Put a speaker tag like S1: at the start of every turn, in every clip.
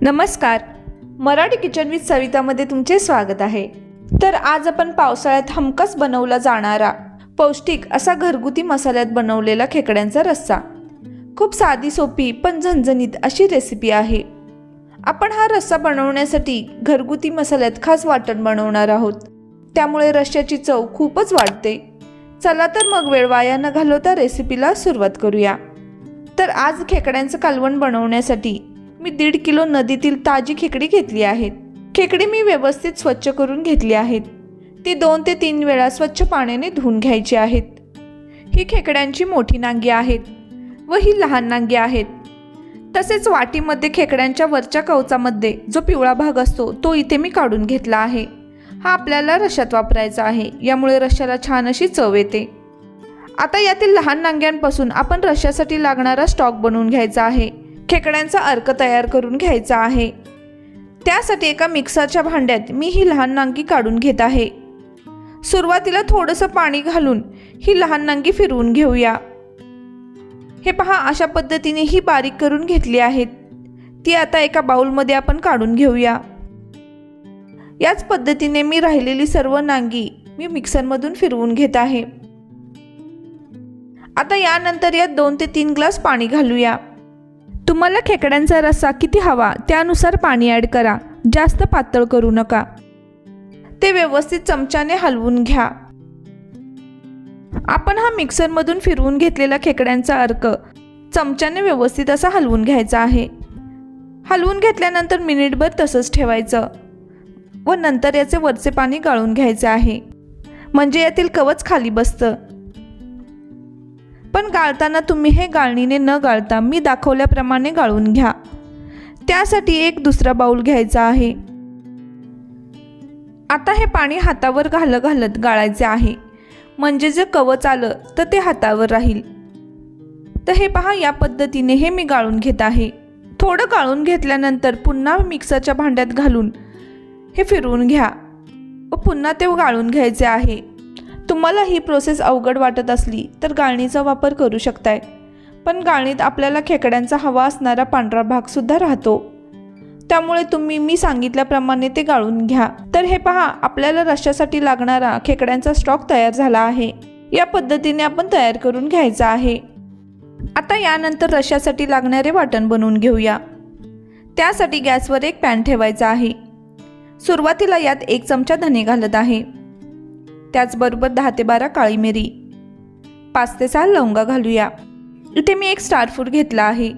S1: नमस्कार. Marathi kitchen with सवितामध्ये तुमचे स्वागत आहे. तर आज आपण पावसाळ्यात हमखास बनवला जाणारा पौष्टिक असा घरगुती मसाल्यात बनवलेला खेकड्यांचा रस्सा. खूप साधी सोपी पण झणझणीत अशी रेसिपी आहे. आपण हा रस्सा बनवण्यासाठी घरगुती मसाल्यात खास वाटण बनवणार आहोत. त्यामुळे रश्श्याची चव खूपच वाढते. चला तर मग वेळ वाया न घालवता रेसिपीला सुरुवात करूया. तर आज खेकड्यांचं कालवण बनवण्यासाठी मी दीड किलो नदीतील ताजी खेकडी घेतली आहेत खेकडी मी व्यवस्थित स्वच्छ करून घेतली आहेत. ती दोन ते तीन वेळा स्वच्छ पाण्याने धुवून घ्यायची आहेत. ही खेकड्यांची मोठी नांगी आहेत व ही लहान नांगी आहेत. तसेच वाटीमध्ये खेकड्यांच्या वरच्या कवचामध्ये जो पिवळा भाग असतो तो इथे मी काढून घेतला आहे. हा आपल्याला रशात वापरायचा आहे. यामुळे रश्याला छान अशी चव येते. आता यातील लहान नांग्यांपासून आपण रश्यासाठी लागणारा स्टॉक बनवून घ्यायचा आहे. खेकड्यांचा अर्क तयार करून घ्यायचा आहे. त्यासाठी एका मिक्सरच्या भांड्यात मी ही लहान नांगी काढून घेत आहे. सुरुवातीला थोडंसं पाणी घालून ही लहान नांगी फिरवून घेऊया. हे पहा अशा पद्धतीने ही बारीक करून घेतली आहेत. ती आता एका बाउलमध्ये आपण काढून घेऊया. याच पद्धतीने मी राहिलेली सर्व नांगी मी मिक्सरमधून फिरवून घेत आहे. आता यानंतर यात दोन ते तीन ग्लास पाणी घालूया. तुम्हाला खेकड्यांचा रस्सा किती हवा त्यानुसार पाणी ॲड करा. जास्त पातळ करू नका. ते व्यवस्थित चमच्याने हलवून घ्या. आपण हा मिक्सरमधून फिरवून घेतलेला खेकड्यांचा अर्क चमच्याने व्यवस्थित असा हलवून घ्यायचा आहे. हलवून घेतल्यानंतर मिनिटभर तसंच ठेवायचं व नंतर याचे वरचे पाणी गाळून घ्यायचे आहे. म्हणजे यातील कवच खाली बसतं. पण गाळताना तुम्ही हे गाळणीने न गाळता मी दाखवल्याप्रमाणे गाळून घ्या. त्यासाठी एक दुसरा बाऊल घ्यायचा आहे. आता हे पाणी हातावर घालत घालत गाळायचे आहे. म्हणजे जे कवच आलं तर ते हातावर राहील. तर हे पहा या पद्धतीने हे मी गाळून घेत आहे. थोडं गाळून घेतल्यानंतर पुन्हा मिक्सरच्या भांड्यात घालून हे फिरवून घ्या. व पुन्हा ते गाळून घ्यायचे आहे. तुम्हाला ही प्रोसेस अवघड वाटत असली तर गाळणीचा वापर करू शकताय. पण गाळणीत आपल्याला खेकड्यांचा हवा असणारा पांढरा भागसुद्धा राहतो. त्यामुळे तुम्ही मी सांगितल्याप्रमाणे ते गाळून घ्या. तर हे पहा आपल्याला रश्श्यासाठी लागणारा खेकड्यांचा स्टॉक तयार झाला आहे. या पद्धतीने आपण तयार करून घ्यायचा आहे. आता यानंतर रश्श्यासाठी लागणारे वाटण बनवून घेऊया. त्यासाठी गॅसवर एक पॅन ठेवायचा आहे. सुरुवातीला यात एक चमचा धने घालत आहे. त्याचबरोबर दहा ते बारा काळी मिरी पाच ते सहा लवंगा घालूया. इथे मी एक स्टार घेतला आहे.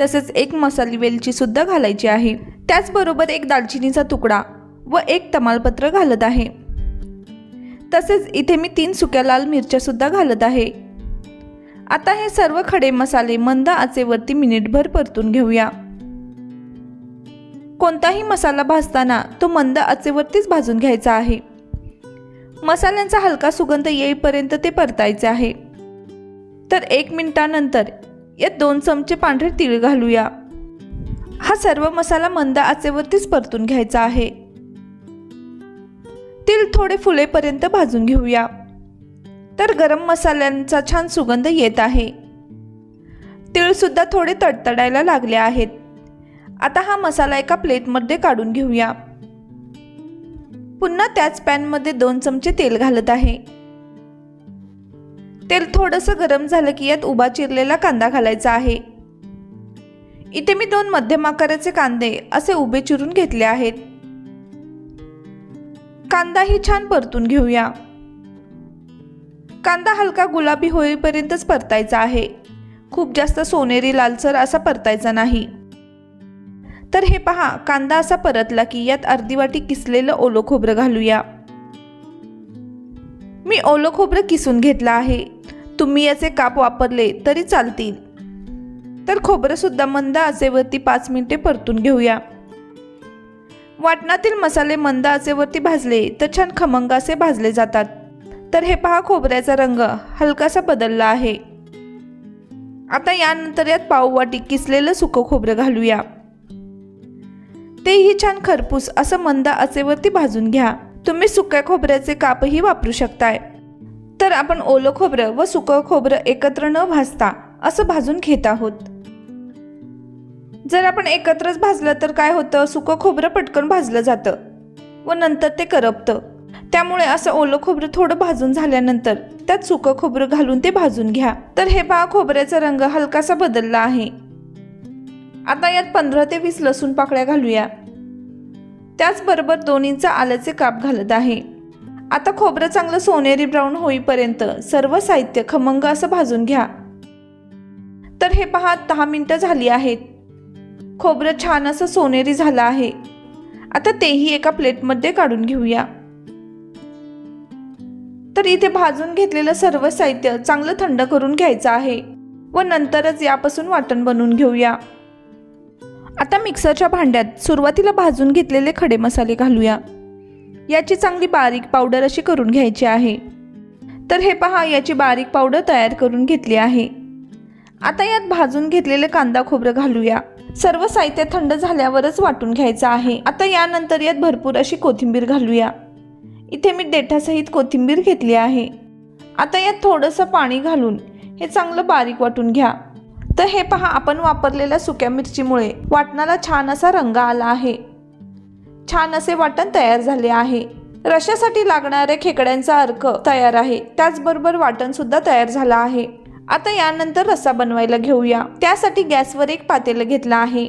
S1: तसेच एक मसाली वेलचीसुद्धा घालायची आहे. त्याचबरोबर एक दालचिनीचा तुकडा व एक तमालपत्र घालत आहे. तसेच इथे मी तीन सुक्या लाल मिरच्यासुद्धा घालत आहे. आता हे सर्व खडे मसाले मंद आचेवरती मिनिटभर परतून घेऊया. कोणताही मसाला भाजताना तो मंद आचेवरतीच भाजून घ्यायचा आहे. मसाल्यांचा हलका सुगंध येईपर्यंत ते परतायचे आहे. तर एक मिनिटानंतर यात दोन चमचे पांढरे तीळ घालूया. हा सर्व मसाला मंद आचेवरतीच परतून घ्यायचा आहे. तीळ थोडे फुलेपर्यंत भाजून घेऊया. तर गरम मसाल्यांचा छान सुगंध येत आहे. तीळसुद्धा थोडे तडतडायला लागले आहेत. आता हा मसाला एका प्लेटमध्ये काढून घेऊया. पुन्हा त्याच पॅनमध्ये दोन चमचे तेल घालत आहे. तेल थोडंसं गरम झालं की यात उभा चिरलेला कांदा घालायचा आहे. इथे मी दोन मध्यम आकाराचे कांदे असे उभे चिरून घेतले आहेत. कांदाही छान परतून घेऊया. कांदा हलका गुलाबी होईपर्यंतच परतायचा आहे. खूप जास्त सोनेरी लालसर असा परतायचा नाही. तर हे पहा कांदा असा परतला की यात अर्धी वाटी किसलेलं ओलं खोबरं घालूया. मी ओलं खोबरं किसून घेतलं आहे. तुम्ही याचे काप वापरले तरी चालतील. तर खोबरंसुद्धा मंद आचेवरती पाच मिनिटे परतून घेऊया. वाटणातील मसाले मंद आचेवरती भाजले तर छान खमंग असे भाजले जातात. तर हे पहा खोबऱ्याचा रंग हलकासा बदलला आहे. आता यानंतर यात पाववाटी किसलेलं सुकं खोबरं घालूया. तेही छान खरपूस असं मंद आचेवरती भाजून घ्या. तुम्ही सुक्या खोबऱ्याचे कापही वापरू शकताय. तर आपण ओलं खोबरं व सुकं खोबरं एकत्र न भाजता असं भाजून घेत आहोत. जर आपण एकत्रच भाजलं तर काय होतं? सुकं खोबरं पटकन भाजलं जातं व नंतर ते करपतं. त्यामुळे असं ओलं खोबरं थोडं भाजून झाल्यानंतर त्यात सुकं खोबरं घालून ते भाजून घ्या. तर हे पहा खोबऱ्याचा रंग हलकासा बदलला आहे. आता यात पंधरा ते वीस लसूण पाकळ्या घालूया. त्याचबरोबर दोन इंच आल्याचे काप घालत आहे. आता खोबरं चांगलं सोनेरी ब्राऊन होईपर्यंत सर्व साहित्य खमंग असं भाजून घ्या. तर हे पहा दहा मिनटं झाली आहेत. खोबरं छान असं सोनेरी झालं आहे. आता तेही एका प्लेटमध्ये काढून घेऊया. तर इथे भाजून घेतलेलं सर्व साहित्य चांगलं थंड करून घ्यायचं आहे व नंतरच यापासून वाटण बनवून घेऊया. आता मिक्सरच्या भांड्यात सुरुवातीला भाजून घेतलेले खडे मसाले घालूया. याची चांगली बारीक पावडर अशी करून घ्यायची आहे. तर हे पहा याची बारीक पावडर तयार करून घेतली आहे. आता यात भाजून घेतलेले कांदा खोबरं घालूया. सर्व साहित्य थंड झाल्यावरच वाटून घ्यायचं आहे. आता यानंतर यात भरपूर अशी कोथिंबीर घालूया. इथे मी देठासहित कोथिंबीर घेतली आहे. आता यात थोडंसं पाणी घालून हे चांगलं बारीक वाटून घ्या. तर हे पहा आपण वापरलेल्या सुक्या मिरचीमुळे वाटणाला छान असा रंग आला आहे. छान असे वाटण तयार झाले आहे. रशासाठी लागणाऱ्या खेकड्यांचा अर्क तयार आहे. त्याचबरोबर वाटण सुद्धा तयार झाला आहे. आता यानंतर रस्सा बनवायला घेऊया. त्यासाठी गॅसवर एक पातेलं घेतलं आहे.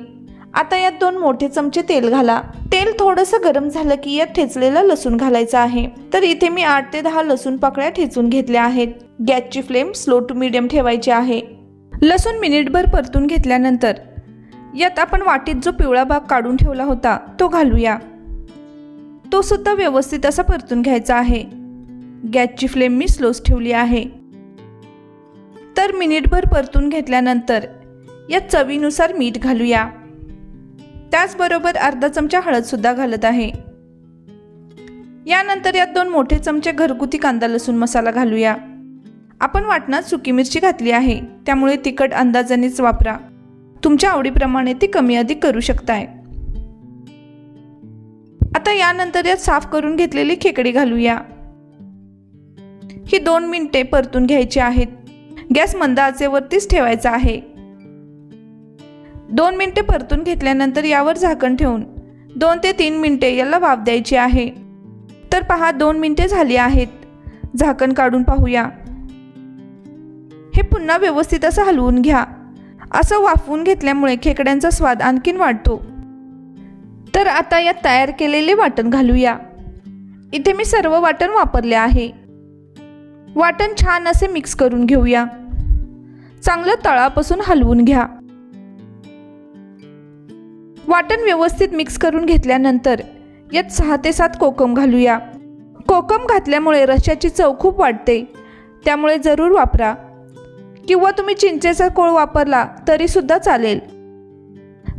S1: आता यात दोन मोठे चमचे तेल घाला. तेल थोडंसं गरम झालं की यात ठेचलेलं लसूण घालायचं आहे. तर इथे मी आठ ते दहा लसूण पाकळ्या ठेचून घेतल्या आहेत. गॅसची फ्लेम स्लो टू मिडियम ठेवायची आहे. लसूण मिनिटभर परतून घेतल्यानंतर यात आपण वाटीत जो पिवळा भाग काढून ठेवला होता तो घालूया. तो सुद्धा व्यवस्थित असा परतून घ्यायचा आहे. गॅसची फ्लेम मी स्लोच ठेवली आहे. तर मिनिटभर परतून घेतल्यानंतर यात चवीनुसार मीठ घालूया. त्याचबरोबर अर्धा चमचा हळदसुद्धा घालत आहे. यानंतर यात दोन मोठे चमचे घरगुती कांदा लसूण मसाला घालूया. आपण वाटणात सुकी मिरची घातली आहे. त्यामुळे तिखट अंदाजानेच वापरा. तुमच्या आवडीप्रमाणे ती कमी अधिक करू शकताय. आता यानंतर यात साफ करून घेतलेली खेकडी घालूया. ही दोन मिनिटे परतून घ्यायची आहेत. गॅस मंद आचेवरतीच ठेवायचा आहे. दोन मिनिटे परतून घेतल्यानंतर यावर झाकण ठेवून दोन ते तीन मिनिटे याला वाफ द्यायची आहे. तर पहा दोन मिनिटे झाली आहेत. झाकण काढून पाहूया. हे पुन्हा व्यवस्थित असं हलवून घ्या. असं वाफवून घेतल्यामुळे खेकड्यांचा स्वाद आणखीन वाढतो. तर आता यात तयार केलेले वाटण घालूया. इथे मी सर्व वाटण वापरले आहे. वाटण छान असे मिक्स करून घेऊया. चांगलं तळापासून हलवून घ्या. वाटण व्यवस्थित मिक्स करून घेतल्यानंतर यात सहा ते सात कोकम घालूया. कोकम घातल्यामुळे रश्याची चव खूप वाढते. त्यामुळे जरूर वापरा. किंवा तुम्ही चिंचेचा कोळ वापरला तरीसुद्धा चालेल.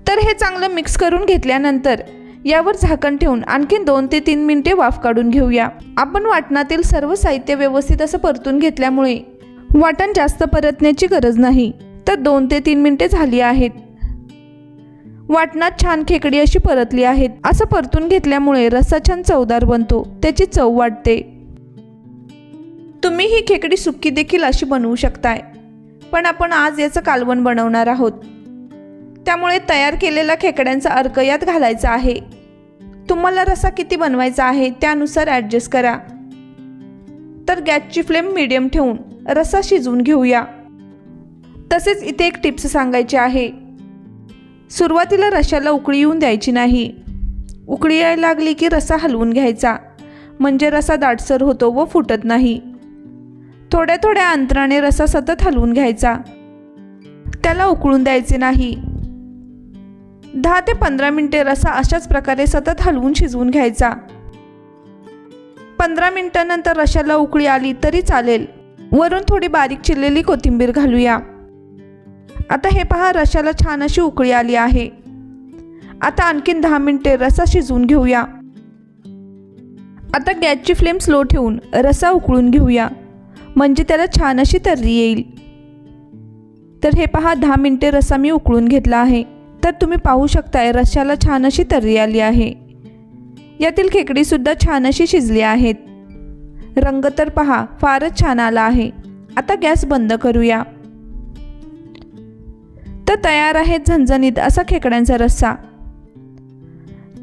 S1: तर हे चांगलं मिक्स करून घेतल्यानंतर यावर झाकण ठेवून आणखीन दोन ते तीन मिनिटे वाफ काढून घेऊया. आपण वाटणातील सर्व साहित्य व्यवस्थित असं परतून घेतल्यामुळे वाटण जास्त परतण्याची गरज नाही. तर दोन ते तीन मिनिटे झाली आहेत. वाटणात छान खेकडी अशी परतली आहेत. असं परतून घेतल्यामुळे रस्सा छान चवदार बनतो. त्याची चव वाढते. तुम्ही ही खेकडी सुक्की देखील अशी बनवू शकताय. पण आपण आज याचं कालवण बनवणार आहोत. त्यामुळे तयार केलेला खेकड्यांचा अर्क यात घालायचा आहे. तुम्हाला रसा किती बनवायचा आहे त्यानुसार ॲडजस्ट करा. तर गॅसची फ्लेम मिडियम ठेवून रसा शिजवून घेऊया. तसेच इथे एक टिप्स सांगायची आहे. सुरुवातीला रशाला उकळी येऊन द्यायची नाही. उकळी यायला लागली की रसा हलवून घ्यायचा. म्हणजे रसा दाटसर होतो व फुटत नाही. थोड्या थोड्या अंतराने रसा सतत हलवून घ्यायचा. त्याला उकळून द्यायचे नाही. दहा ते पंधरा मिनिटे रसा अशाच प्रकारे सतत हलवून शिजवून घ्यायचा. पंधरा मिनिटानंतर रशाला उकळी आली तरी चालेल. वरून थोडी बारीक चिरलेली कोथिंबीर घालूया. आता हे पहा रशाला छान अशी उकळी आली आहे. आता आणखीन दहा मिनिटे रसा शिजवून घेऊया. आता गॅसची फ्लेम स्लो ठेवून रसा उकळून घेऊया. म्हणजे त्याला छान अशी तर्री येईल. तर हे पहा दहा मिनटे रसा मी उकळून घेतला आहे. तर तुम्ही पाहू शकताय रश्याला छान अशी तर्री आली आहे. यातील खेकडीसुद्धा छान अशी शिजली आहेत. रंग तर पहा फारच छान आला आहे. आता गॅस बंद करूया. तर तयार आहे झणझणीत असा खेकड्यांचा रस्सा.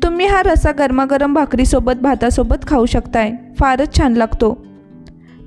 S1: तुम्ही हा रस्सा गरमागरम भाकरीसोबत भातासोबत खाऊ शकताय. फारच छान लागतो.